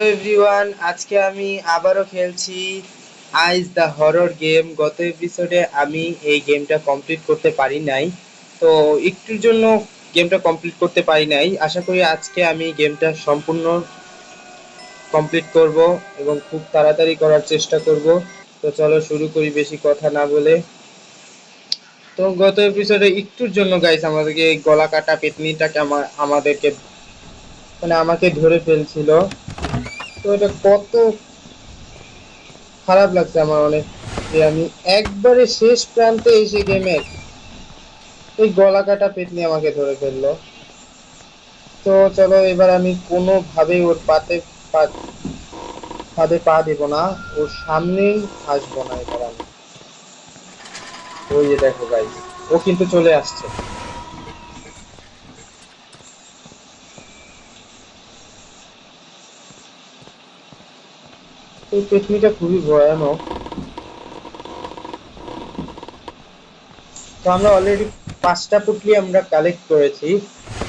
Everyone আজকে আমি আবারও খেলছি আইজ দ্য হরর গেম গত এপিসোডে আমি এই গেমটা কমপ্লিট করতে পারি নাই। তো একটুর জন্য গেমটা কমপ্লিট করতে পারি নাই। আশা করি আজকে আমি গেমটা সম্পূর্ণ কমপ্লিট করব এবং খুব তাড়াতাড়ি করার চেষ্টা করব। তো চলো শুরু করি বেশি কথা না বলে। তো গত এপিসোডে একটুর জন্য গাইস আমাদেরকে গলা কাটা পেতনিটাকে আমা- আমাদেরকে মানে আমাকে ধরে ফেলছিল। তো এটা কত খারাপ লাগছে আমার অনেক যে আমি একবারে শেষ প্রান্তে এসে গেমের এই গলা কাটা পেতনি আমাকে ধরে ফেলল। তো চলো এবার আমি কোনোভাবেই ওর পাতে পা- ফাঁদে পা দেব না, ওর সামনেই আসব না এবার আমি। ওই যে দেখো গাই ও কিন্তু চলে আসছে। এই পেতনিটা খুবই ভয়ানক। তো আমরা অলরেডি পাঁচটা পুটলি আমরা কালেক্ট করেছি।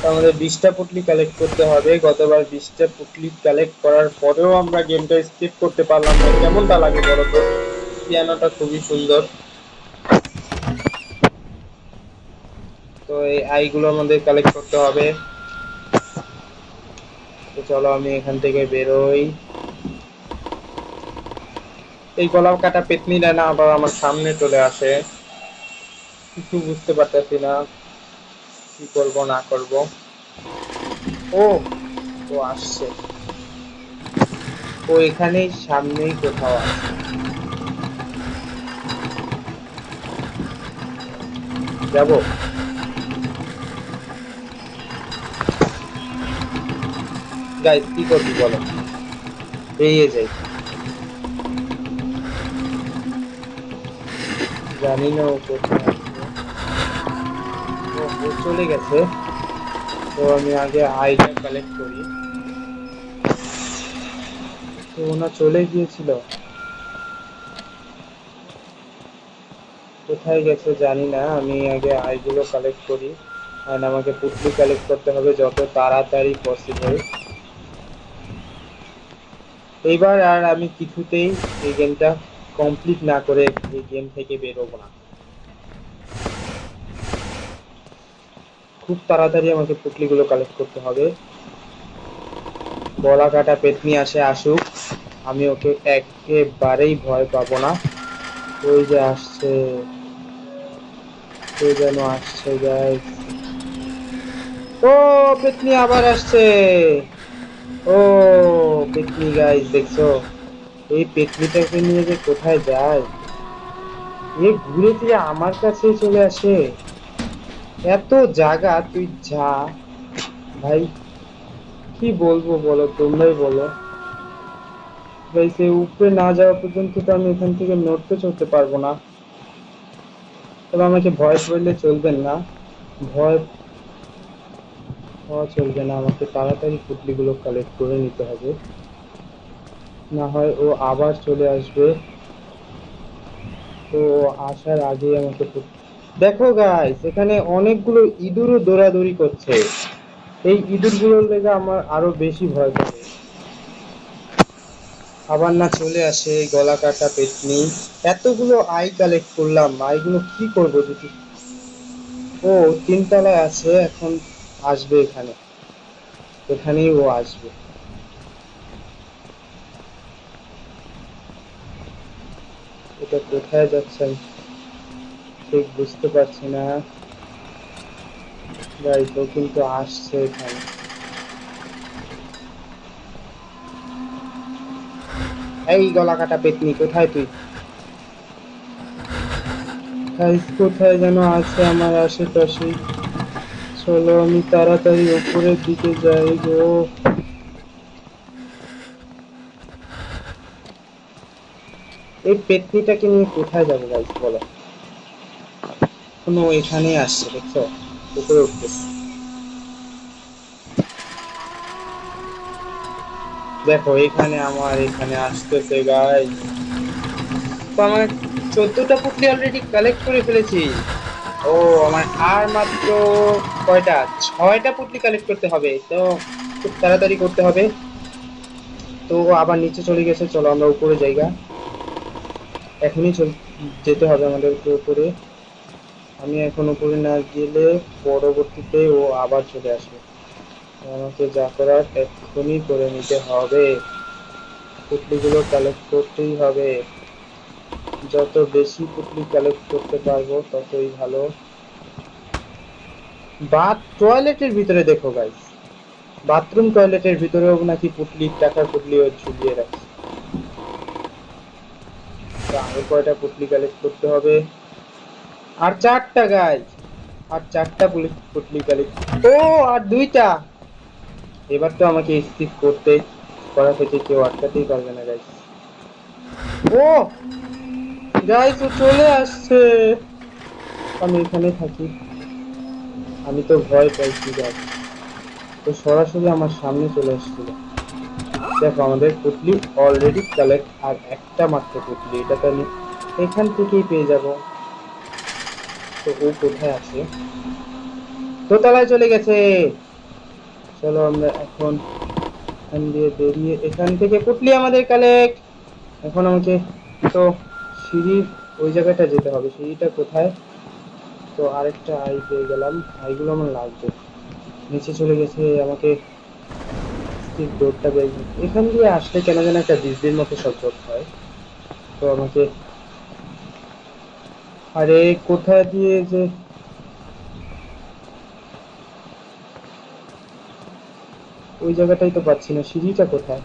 আমাদের বিশটা পুটলি কালেক্ট করতে হবে। গতবার বিশটা পুটলি কালেক্ট করার পরেও আমরা গেমটা স্কিপ করতে পারলাম না। কেমনটা লাগে বলো তো? পিয়ানোটা খুবই সুন্দর। তো এই আইগুলো আমাদের কালেক্ট করতে হবে। তো চলো আমি এখান থেকে বেরোই। এই গলা কাটা পেতনিটা না, আবার আমার সামনে চলে আসে। কিছু বুঝতে পারতেছি না, কি করব, না করব। ও ও আসছে। ও এখানেই, সামনেই কোথাও আছে। যাব? গাইস, কি করবি বলো? বেরিয়ে যাই। জানি না ও কোথায় ও চলে গেছে। তো আমি আগে আইটা কালেক্ট করি। তো ওনা চলে গিয়েছিল। কোথায় গেছে জানি না, আমি আগে আইগুলো কালেক্ট করি। আর আমাকে পুটলি কালেক্ট করতে হবে যত তাড়াতাড়ি পসিবল এইবার আর আমি কিছুতেই এই গেমটা কমপ্লিট না করে এই গেম থেকে বেরোবো না। খুব তাড়াতাড়ি আমাকে পুটলিগুলো কালেক্ট করতে হবে। গলা কাটা পেতনি আসে, আসুক। আমি ওকে একেবারেই ভয় পাবো না। ওই যে আসছে। কে যেন আসছে গাইস ও, পেতনি আবার আসছে। ও, পেতনি গাইস দেখছ? এই পেতনিটাকে নিয়ে যে কোথায় যায়? এ ঘুরে ফিরে আমার কাছেই চলে আসে। এত জায়গা তুই যা। ভাই, কি বলব বলো, তোমরাই বলো। ভাই সে উপরে না যাওয়া পর্যন্ত তো আমি এখান থেকে নড়তে চলতে পারব না। তবে আমাকে ভয় করলে চলবেন না। ভয় হওয়া চলবে না। আমাকে তাড়াতাড়ি পুটলিগুলো কালেক্ট করে নিতে হবে। না হয় ও আবার চলে আসবে। তো আসার আগেই আমাকে দেখো গাইস এখানে অনেকগুলো ইঁদুরও দৌড়াদৌড়ি করছে। এই ইঁদুরগুলোর লেগে আমার আরও বেশি ভয় করে। আবার না চলে আসে গলা কাটা পেটনি এতগুলো আই কালেক্ট করলাম আইগুলো কি করব যদি? ও, তিনতলায় আছে, এখন আসবে এখানে। এখানেই ও আসবে। এটা কোথায় যাচ্ছে আমি ঠিক বুঝতে পারছি না। গাইস ও কিন্তু আসছে এখানে। এই গলা কাটা পেতনি, কোথায় তুই? কোথায় যেন আছে আমার আশেপাশে। চলো, আমি তাড়াতাড়ি উপরের দিকে যাই গো। এই পেতনিটাকে নিয়ে কোথায় যাব গাইস বলো? কোনো এখানেই আসছে, দেখছ? উপরে উঠতেছে। দেখো, এখানে আমার, এখানে আসতেছে গাইস তো আমার চোদ্দটা পুটলি অলরেডি কালেক্ট করে ফেলেছি। ও, আমার আর মাত্র কয়টা? ছয়টা পুটলি কালেক্ট করতে হবে, তো খুব তাড়াতাড়ি করতে হবে। তো আবার নিচে চলে গেছে, চলো আমরা উপরে জায়গা এখনই যেতে হবে আমাদেরকে উপরে আমি এখন উপরে না গেলে পরবর্তীতে ও আবার চলে আসবে। আমাকে যা করার এক্ষুনি করে নিতে হবে। পুটলিগুলো কালেক্ট করতেই হবে। যত বেশি পুটলি কালেক্ট করতে পারব, ততই ভালো। বাথ টয়লেটের ভিতরে দেখো গাইস বাথরুম টয়লেটের ভিতরেও নাকি পুটলি টাকার ও ঝুলিয়ে রাখছে। তো আরও কয়টা পুটলি কালেক্ট করতে হবে? আর চারটা গাইস আর চারটা পুটলি কালেক্ট ও, আর দুইটা। এবার তো আমাকে স্কিপ করতে করা থেকে কেউ আটকাতেই পারবে না গাইস ও গাইস ও চলে আসছে। আমি এখানে থাকি। আমি তো ভয় পাইছি গাইস তো সরাসরি আমার সামনে চলে এসেছিল দেখো, আমাদের পুটলি অলরেডি কালেক্ট আর একটা মাত্র পুটলি এটা তো আমি এখান থেকেই পেয়ে যাব। তো ও কোথায় আছে? দোতলায় চলে গেছে। চলো আমরা এখন এখান দিয়ে বেরিয়ে, এখান থেকে পুটলি আমাদের কালেক্ট এখন আমাকে তো সিঁড়ির ওই জায়গাটা যেতে হবে। সিঁড়িটা কোথায়? তো আরেকটা আই পেয়ে গেলাম। আইগুলো আমার লাগবে। নিচে চলে গেছে আমাকে ঠিক ডোরটা বের এখান দিয়ে আসলে কেন যেন একটা বিজলির মতো শব্দ হয়। তো আমাকে, আরে কোথায় দিয়ে যে ওই জায়গাটাই তো পাচ্ছি না, সিঁড়িটা কোথায়?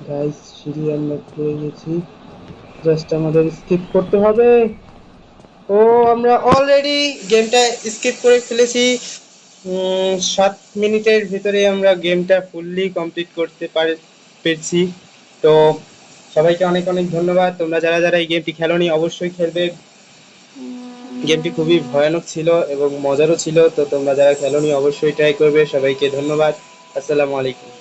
গাইস সিঁড়ি আমরা পেয়ে গেছি। জাস্ট আমাদের স্কিপ করতে হবে। ও, আমরা অলরেডি গেমটা স্কিপ করে ফেলেছি। সাত মিনিটের ভিতরে আমরা গেমটা ফুললি কমপ্লিট করতে পারে, পেরেছি। তো সবাইকে অনেক অনেক ধন্যবাদ। তোমরা যারা যারা এই গেমটি খেলোনি, অবশ্যই খেলবে। গেমটি খুবই ভয়ানক ছিল এবং মজারও ছিল। তো তোমরা যারা খেলোনি, অবশ্যই ট্রাই করবে। সবাইকে ধন্যবাদ। আসসালামু আলাইকুম।